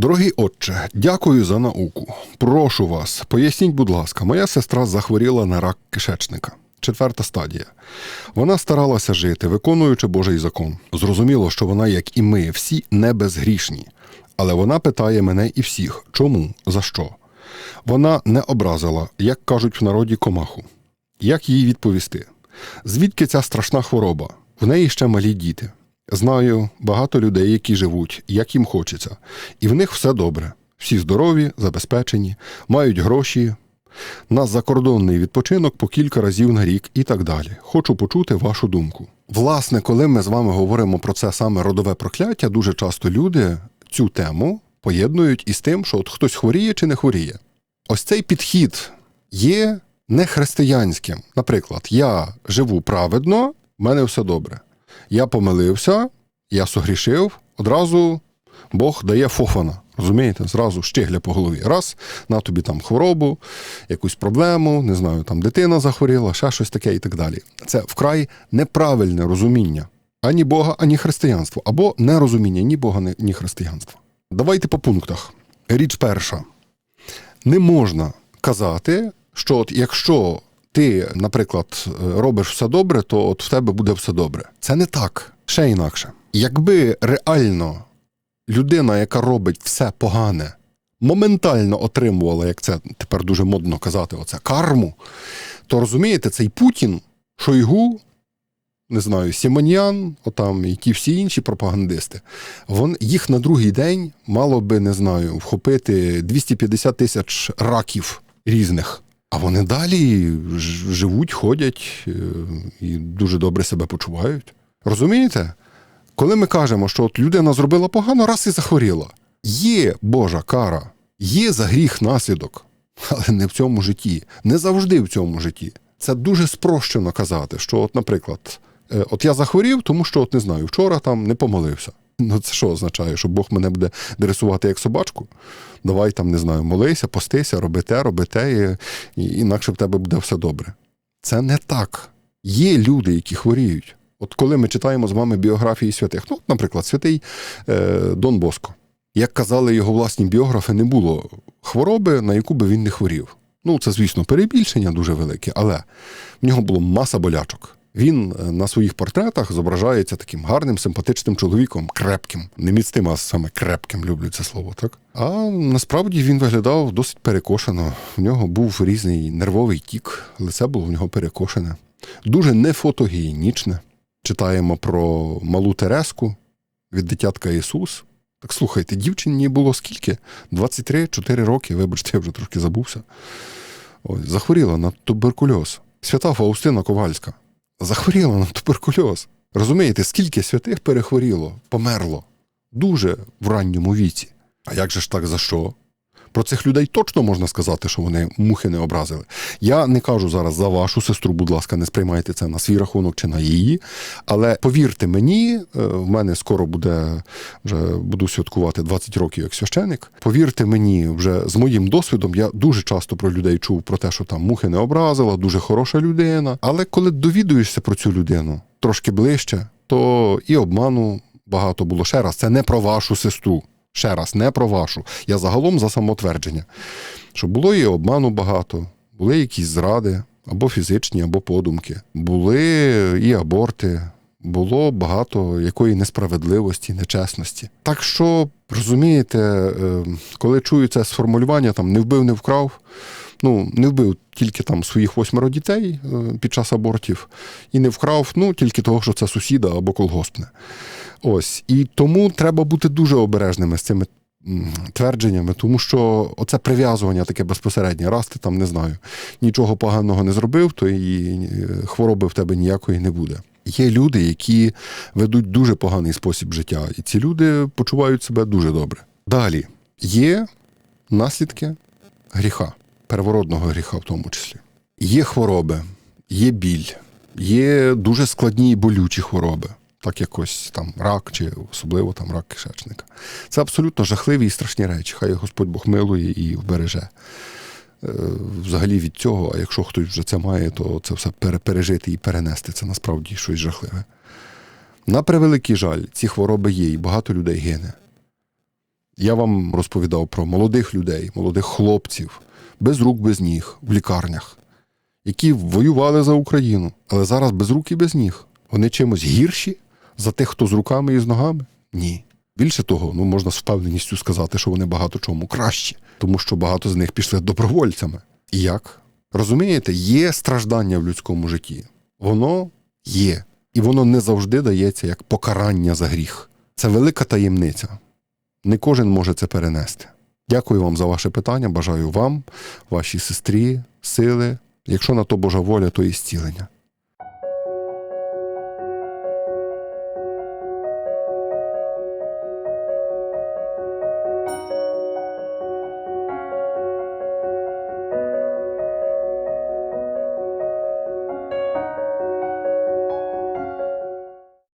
Дорогий отче, дякую за науку. Прошу вас, поясніть, будь ласка, моя сестра захворіла на рак кишечника. Четверта стадія. Вона старалася жити, виконуючи Божий закон. Зрозуміло, що вона, як і ми, всі не безгрішні. Але вона питає мене і всіх чому, за що. Вона не образила, як кажуть в народі комаху. Як їй відповісти? Звідки ця страшна хвороба? В неї ще малі діти. Знаю багато людей, які живуть, як їм хочеться, і в них все добре. Всі здорові, забезпечені, мають гроші. На закордонний відпочинок по кілька разів на рік і так далі. Хочу почути вашу думку. Власне, коли ми з вами говоримо про це саме родове прокляття, дуже часто люди цю тему поєднують із тим, що от хтось хворіє чи не хворіє. Ось цей підхід є нехристиянським. Наприклад, я живу праведно, в мене все добре. Я помилився, я согрішив, одразу Бог дає фофана. Розумієте, зразу щегля по голові. Раз, на тобі там хворобу, якусь проблему, не знаю, там дитина захворіла, ще щось таке і так далі. Це вкрай неправильне розуміння ані Бога, ані християнства, або нерозуміння ні Бога, ні християнства. Давайте по пунктах. Річ перша. Не можна казати, що от якщо ти, наприклад, робиш все добре, то от в тебе буде все добре. Це не так, ще інакше. Якби реально людина, яка робить все погане, моментально отримувала, як це тепер дуже модно казати, оце карму, то розумієте, цей Путін, Шойгу, не знаю, Сімоньян, отам і ті всі інші пропагандисти, вон, їх на другий день мало би, не знаю, вхопити 250 тисяч раків різних. А вони далі живуть, ходять е, і дуже добре себе почувають. Розумієте? Коли ми кажемо, що от людина зробила погано, раз і захворіла. Є Божа кара, є за гріх наслідок, але не в цьому житті, не завжди в цьому житті. Це дуже спрощено казати, що, от, наприклад, е, от я захворів, тому що от не знаю, вчора там не помолився. Ну, це що означає, що Бог мене буде дресувати як собачку? Давай там, не знаю, молися, постися, роби те, роби те, і, і інакше в тебе буде все добре. Це не так. Є люди, які хворіють. От коли ми читаємо з вами біографії святих, ну, наприклад, святий е, Дон Боско, як казали його власні біографи, не було хвороби, на яку би він не хворів. Ну, це, звісно, перебільшення дуже велике, але в нього було маса болячок. Він е, на своїх портретах зображається таким гарним, симпатичним чоловіком, крепким, не міцним, а саме крепким, люблю це слово, так? А насправді він виглядав досить перекошено. В нього був різний нервовий тік, лице було в нього перекошене, дуже нефотогенічне. Читаємо про малу Тереску від дитятка Ісус. Так слухайте, дівчині було скільки? 23-4 роки, вибачте, я вже трошки забувся. Ось, Захворіла на туберкульоз. Свята Фаустина Ковальська. Захворіла на туберкульоз. Розумієте, скільки святих перехворіло, померло дуже в ранньому віці. А як же ж так за що? Про цих людей точно можна сказати, що вони мухи не образили. Я не кажу зараз за вашу сестру, будь ласка, не сприймайте це на свій рахунок чи на її. Але повірте мені, е, в мене скоро буде вже буду святкувати 20 років як священик. Повірте мені, вже з моїм досвідом я дуже часто про людей чув про те, що там мухи не образила, дуже хороша людина. Але коли довідуєшся про цю людину трошки ближче, то і обману багато було ще раз. Це не про вашу сестру. Ще раз, не про вашу. Я загалом за самотвердження. Що було і обману багато, були якісь зради, або фізичні, або подумки, були і аборти, було багато якої несправедливості, нечесності. Так що, розумієте, е, коли чую це сформулювання, там не вбив, не вкрав. Ну, не вбив тільки там своїх восьмеро дітей е, під час абортів і не вкрав ну, тільки того, що це сусіда або колгоспне. Ось і тому треба бути дуже обережними з цими твердженнями, тому що оце прив'язування таке безпосереднє. Раз ти там не знаю, нічого поганого не зробив, то і е, хвороби в тебе ніякої не буде. Є люди, які ведуть дуже поганий спосіб життя, і ці люди почувають себе дуже добре. Далі є наслідки гріха, первородного гріха, в тому числі. Є хвороби, є біль, є дуже складні і болючі хвороби так якось там рак, чи особливо там рак кишечника. Це абсолютно жахливі і страшні речі. Хай Господь Бог милує і вбереже. Е, взагалі від цього, а якщо хтось вже це має, то це все пережити і перенести. Це насправді щось жахливе. На превеликий жаль, ці хвороби є, і багато людей гине. Я вам розповідав про молодих людей, молодих хлопців, без рук, без ніг, в лікарнях, які воювали за Україну, але зараз без рук і без ніг. Вони чимось гірші за тих, хто з руками і з ногами? Ні. Більше того, ну можна з впевненістю сказати, що вони багато чому кращі, тому що багато з них пішли добровольцями. І як? Розумієте, є страждання в людському житті. Воно є. І воно не завжди дається як покарання за гріх. Це велика таємниця. Не кожен може це перенести. Дякую вам за ваше питання. Бажаю вам, вашій сестрі, сили. Якщо на то Божа воля, то і зцілення.